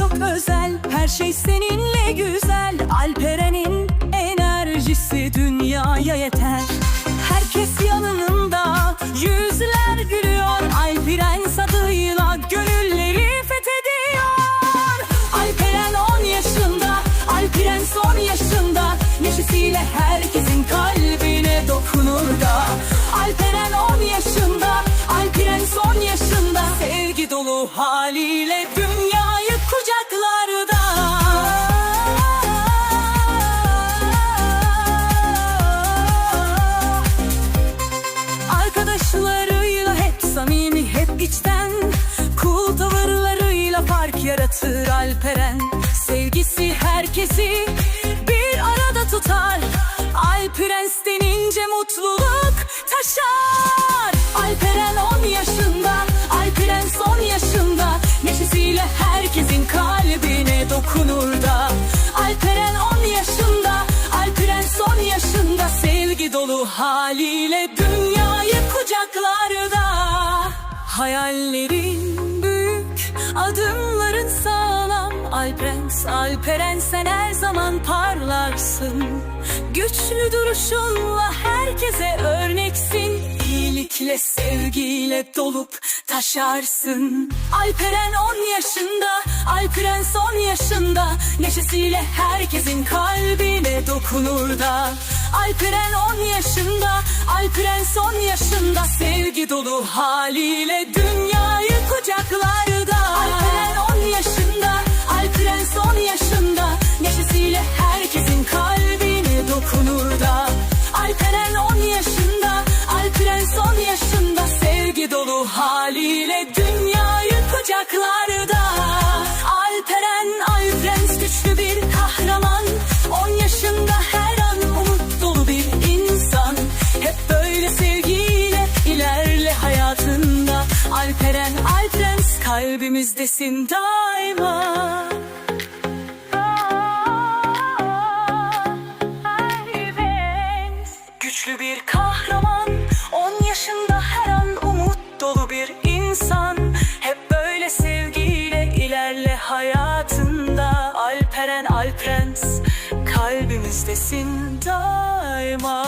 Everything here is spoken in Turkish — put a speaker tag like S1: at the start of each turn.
S1: özel. Her şey seninle güzel. Alperen'in enerjisi dünyaya yeter. Herkes yanında Yüzler gülüyor. Alperen adıyla Gönülleri fethediyor. Alperen 10 yaşında Alperen son yaşında. Neşesiyle herkesin kalbine dokunur da. Alperen 10 yaşında Alperen son yaşında. Sevgi dolu haliyle Alperen. Sevgisi herkesi bir arada tutar. Alprens denince mutluluk taşar. Alperen 10 yaşında Alperen son yaşında. Neşesiyle herkesin kalbine dokunur da. Alperen 10 yaşında Alperen son yaşında. Sevgi dolu haliyle dünyayı kucaklarda Hayallerin büyük sağlam Alprens, Alperen sen her zaman parlarsın. Güçlü duruşunla herkese örneksin. İyilikle sevgiyle dolup taşarsın. Alperen 10 yaşında Alperen son yaşında. Neşesiyle herkesin kalbine dokunur da. Alperen 10 yaşında Alperen son yaşında. Sevgi dolu haliyle dünyayı kucaklarda Dolu haliyle dünyayı kucaklarda. Alperen Alprens güçlü bir kahraman. 10 yaşında her an umut dolu bir insan. Hep böyle sevgiyle ilerle hayatında. Alperen Alprens kalbimizdesin daima ilerle hayatında Alperen Alprens kalbimizdesin daima